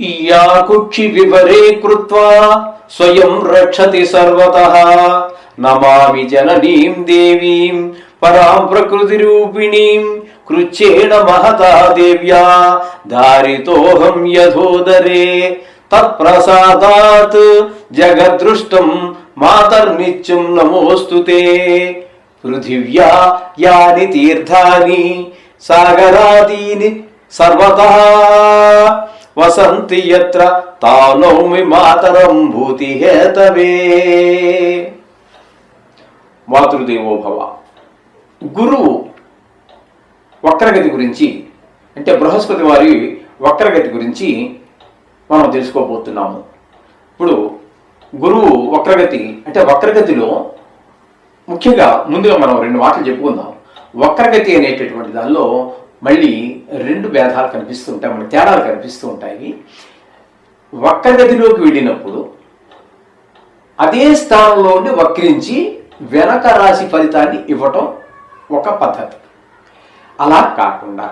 ఇయాకుక్షి వివరే కృత్వా స్వయం రక్షతి సర్వతః. నమామి జననీం దేవీం పరాం ప్రకృతి రూపిణీం కృచ్చేణ మహతా దేవ్యా. దారితోహం యథోదరే తత్ప్రసాదాత్ జగదృష్టం మాతర్నిత్యం నమోస్తుతే పృథివ్యా యాని తీర్థాని సాగరాదీని సర్వతః. వసంతి యత్ర తానౌమి మాతరం భూతి హేతవే మాతృదేవోభవ గురువు వక్రగతి గురించి అంటే బృహస్పతి వారి వక్రగతి గురించి మనం తెలుసుకోబోతున్నాము. ఇప్పుడు గురువు వక్రగతి అంటే వక్రగతిలో ముఖ్యంగా ముందుగా మనం రెండు మాటలు చెప్పుకుందాం. వక్రగతి అనేటటువంటి దానిలో మళ్ళీ రెండు భేదాలు కనిపిస్తూ ఉంటాయి మన తేడాలు కనిపిస్తూ ఉంటాయి. వక్రగతిలోకి వెళ్ళినప్పుడు అదే స్థానంలో ఉండి వక్రించి వెనక రాశి ఫలితాన్ని ఇవ్వటం ఒక పద్ధతి. అలా కాకుండా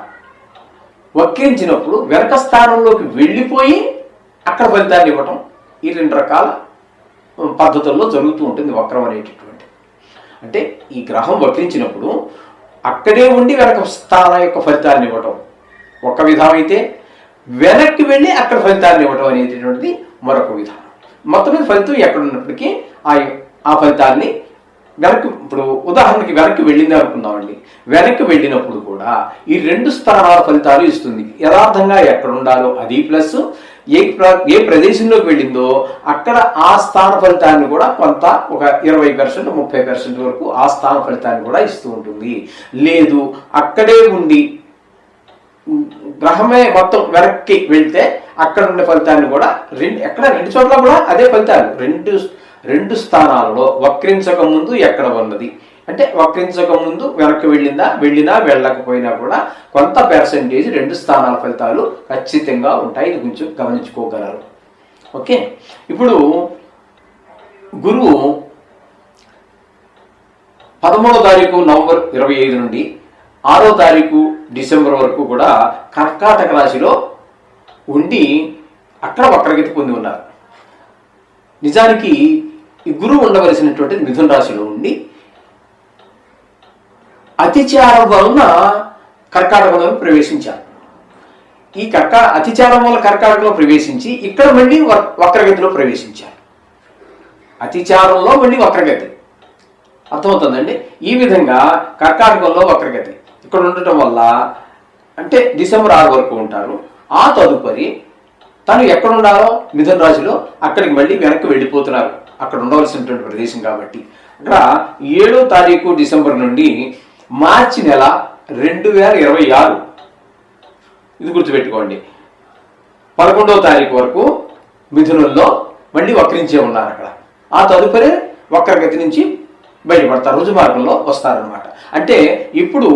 వక్రించినప్పుడు వెనక స్థానంలోకి వెళ్ళిపోయి అక్కడ ఫలితాన్ని ఇవ్వటం ఈ రెండు రకాల పద్ధతుల్లో జరుగుతూ ఉంటుంది వక్రం అనేటటువంటి అంటే ఈ గ్రహం వక్రించినప్పుడు అక్కడే ఉండి వెనక స్థాన యొక్క ఫలితాన్ని ఇవ్వటం. ఒక విధం అయితే వెనక్కి వెళ్ళి అక్కడ ఫలితాన్ని ఇవ్వటం అనేటటువంటిది మరొక విధానం. మొత్తం మీద ఫలితం ఎక్కడ ఉన్నప్పటికీ ఆ ఆ ఫలితాన్ని వెనక్కి ఇప్పుడు ఉదాహరణకి వెనక్కి వెళ్ళింది అనుకుందామండి. వెనక్కి వెళ్ళినప్పుడు కూడా ఈ రెండు స్థానాల ఫలితాలు ఇస్తుంది. యథార్థంగా ఎక్కడ ఉండాలో అది ప్లస్ ఏ ప్ర- ఏ ప్రదేశంలోకి వెళ్ళిందో అక్కడ ఆ స్థాన ఫలితాన్ని కూడా కొంత ఒక ఇరవై పర్సెంట్ ముప్పై పర్సెంట్ వరకు ఆ స్థాన ఫలితాన్ని కూడా ఇస్తూ ఉంటుంది. లేదు అక్కడే ఉండి గ్రహమే మొత్తం వెనక్కి వెళ్తే అక్కడ ఉండే ఫలితాన్ని కూడా రెండు ఎక్కడ రెండు చోట్ల కూడా అదే ఫలితాలు. రెండు రెండు స్థానాలలో వక్రించక ముందు ఎక్కడ ఉన్నది? అంటే వక్రించక ముందు వెనక్కి వెళ్ళిందా వెళ్ళినా వెళ్ళకపోయినా కూడా కొంత పర్సెంటేజ్ రెండు స్థానాల ఫలితాలు ఖచ్చితంగా ఉంటాయి. ఇది కొంచెం గమనించుకోగలరు. ఓకే? ఇప్పుడు గురువు పదమూడో తారీఖు నవంబర్ ఇరవై ఐదు నుండి ఆరో తారీఖు డిసెంబర్ వరకు కూడా కర్కాటక రాశిలో ఉండి అక్కడ వక్రగతి పొంది ఉన్నారు. నిజానికి ఈ గురువు ఉండవలసినటువంటి మిథున రాశిలో ఉండి అతిచారం వలన కర్కాటకంలో ప్రవేశించారు. ఈ కర్కా అతిచారం వల్ల కర్కాటకంలో ప్రవేశించి ఇక్కడ మళ్ళీ వక్రగతిలో ప్రవేశించారు. అతిచారంలో మళ్ళీ వక్రగతి. అర్థమవుతుందండి? ఈ విధంగా కర్కాటకంలో వక్రగతి. ఇక్కడ ఉండటం వల్ల అంటే డిసెంబర్ ఆరు వరకు ఉంటారు. ఆ తదుపరి తను ఎక్కడ ఉండాలో మిథున రాశిలో అక్కడికి మళ్ళీ వెనక్కి వెళ్ళిపోతున్నారు. అక్కడ ఉండవలసినటువంటి ప్రదేశం కాబట్టి. అక్కడ ఏడో తారీఖు డిసెంబర్ నుండి మార్చి నెల రెండు వేల ఇరవై ఆరు. ఇది గుర్తుపెట్టుకోండి. పదకొండవ తారీఖు వరకు మిథునంలో మళ్ళీ వక్రించే ఉన్నారు అక్కడ. ఆ తదుపరి వక్రగతి నుంచి బయటపడతారు రుజు మార్గంలో వస్తారనమాట అంటే ఇప్పుడు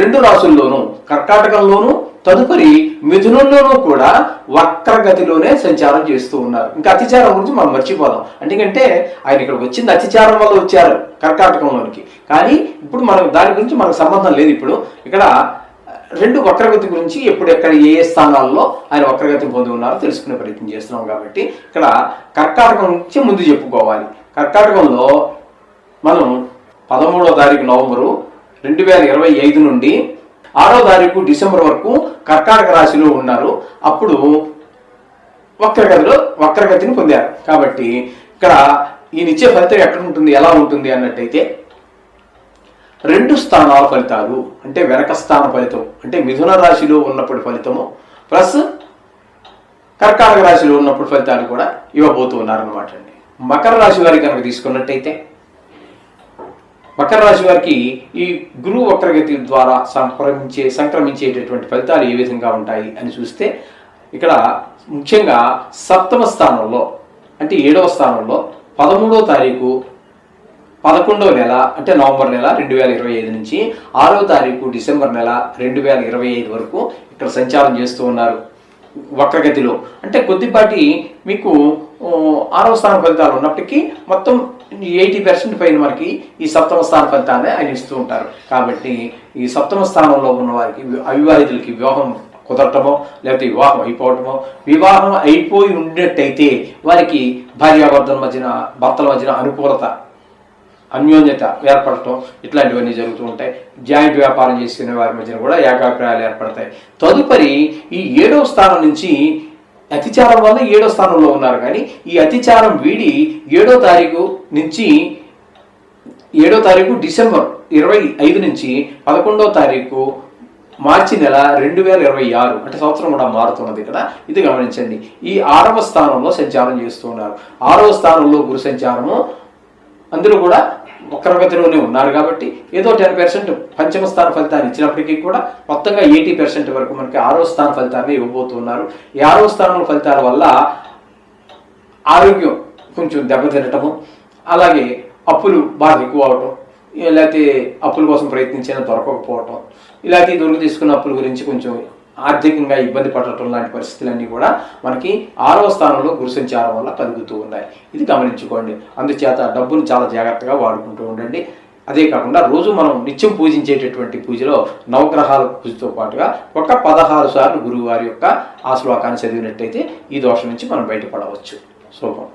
రెండు రాసుల్లోనూ కర్కాటకంలోనూ తదుపరి మిథునంలోనూ కూడా వక్రగతిలోనే సంచారం చేస్తూ ఉన్నారు. ఇంకా అతిచారం గురించి మనం మర్చిపోదాం. ఎందుకంటే ఆయన ఇక్కడ వచ్చింది అతిచారం వల్ల వచ్చారు కర్కాటకంలోనికి. కానీ ఇప్పుడు మనం దాని గురించి మనకు సంబంధం లేదు ఇప్పుడు. ఇక్కడ రెండు వక్రగతి గురించి ఎప్పుడు ఎక్కడ ఏ ఏ స్థానాల్లో ఆయన వక్రగతి పొంది ఉన్నారో తెలుసుకునే ప్రయత్నం చేస్తున్నాం కాబట్టి ఇక్కడ కర్కాటకం నుంచి ముందు చెప్పుకోవాలి. కర్కాటకంలో మనం పదమూడవ తారీఖు నవంబరు రెండు వేల ఇరవై ఐదు నుండి ఆరో తారీఖు డిసెంబర్ వరకు కర్కాటక రాశిలో ఉన్నారు. అప్పుడు వక్రగతిలో వక్రగతిని పొందారు. కాబట్టి ఇక్కడ ఈయనిచ్చే ఫలితం ఎక్కడ ఉంటుంది ఎలా ఉంటుంది అన్నట్టయితే రెండు స్థానాల ఫలితాలు అంటే వెనక స్థాన ఫలితం అంటే మిథున రాశిలో ఉన్నప్పుడు ఫలితము ప్లస్ కర్కాటక రాశిలో ఉన్నప్పుడు ఫలితాలు కూడా ఇవ్వబోతూ ఉన్నారనమాట అండి. మకర రాశి వారికి కనుక తీసుకున్నట్టయితే మకర రాశి వారికి ఈ గురువు వక్రగతి ద్వారా సంక్రమించే సంక్రమించేటటువంటి ఫలితాలు ఏ విధంగా ఉంటాయి అని చూస్తే ఇక్కడ ముఖ్యంగా సప్తమ స్థానంలో అంటే ఏడవ స్థానంలో పదమూడవ తారీఖు పదకొండవ నెల అంటే నవంబర్ నెల రెండు వేల ఇరవై ఐదు నుంచి ఆరవ తారీఖు డిసెంబర్ నెల రెండు వేల ఇరవై ఐదు వరకు ఇక్కడ సంచారం చేస్తూ ఉన్నారు వక్రగతిలో. అంటే కొద్దిపాటి మీకు ఆరవ స్థాన ఫలితాలు ఉన్నప్పటికీ మొత్తం ఎయిటీ పర్సెంట్ పైన మనకి ఈ సప్తమ స్థాన ఫలితాన్ని ఆయన ఇస్తూ ఉంటారు. కాబట్టి ఈ సప్తమ స్థానంలో ఉన్న వారికి అవివాహితులకి వివాహం కుదరటమో లేకపోతే వివాహం అయిపోవటమో వివాహం అయిపోయి ఉన్నట్టయితే వారికి భార్యాభర్తల మధ్యన భర్తల మధ్యన అనుకూలత అన్యోన్యత ఏర్పడటం ఇట్లాంటివన్నీ జరుగుతూ ఉంటాయి. జాయింట్ వ్యాపారం చేసుకునే వారి మధ్యన కూడా ఏకాభిప్రాయాలు ఏర్పడతాయి. తదుపరి ఈ ఏడవ స్థానం నుంచి అతిచారం వల్ల ఏడో స్థానంలో ఉన్నారు. కానీ ఈ అతిచారం వీడి ఏడో తారీఖు నుంచి ఏడో తారీఖు డిసెంబర్ ఇరవై ఐదు నుంచి పదకొండో తారీఖు మార్చి నెల రెండు వేల ఇరవై ఆరు అంటే సంవత్సరం కూడా మారుతున్నది కదా ఇది గమనించండి. ఈ ఆరవ స్థానంలో సంచారం చేస్తున్నారు. ఆరవ స్థానంలో గురు సంచారము అందరూ కూడా వక్రగతిలోనే ఉన్నారు కాబట్టి ఏదో టెన్ పర్సెంట్ పంచమ స్థాన ఫలితాన్ని ఇచ్చినప్పటికీ కూడా మొత్తంగా ఎయిటీ పర్సెంట్ వరకు మనకి ఆరో స్థాన ఫలితాన్ని ఇవ్వబోతున్నారు. ఈ ఆరో స్థానం ఫలితాల వల్ల ఆరోగ్యం కొంచెం దెబ్బతినటము అలాగే అప్పులు బాగా ఎక్కువ అవటం లేకపోతే అప్పుల కోసం ప్రయత్నించినా దొరకకపోవటం ఇలాంటి దొరికి తీసుకున్న అప్పుల గురించి కొంచెం ఆర్థికంగా ఇబ్బంది పడటం లాంటి పరిస్థితులన్నీ కూడా మనకి ఆరవ స్థానంలో గురుసంచారం వల్ల కలుగుతూ ఉన్నాయి. ఇది గమనించుకోండి. అందుచేత డబ్బును చాలా జాగ్రత్తగా వాడుకుంటూ ఉండండి. అదే కాకుండా రోజు మనం నిత్యం పూజించేటటువంటి పూజలో నవగ్రహాల పూజతో పాటుగా ఒక పదహారు సార్లు గురువువారి యొక్క ఆ శ్లోకాన్ని చదివినట్టయితే ఈ దోషం నుంచి మనం బయటపడవచ్చు. శుభం.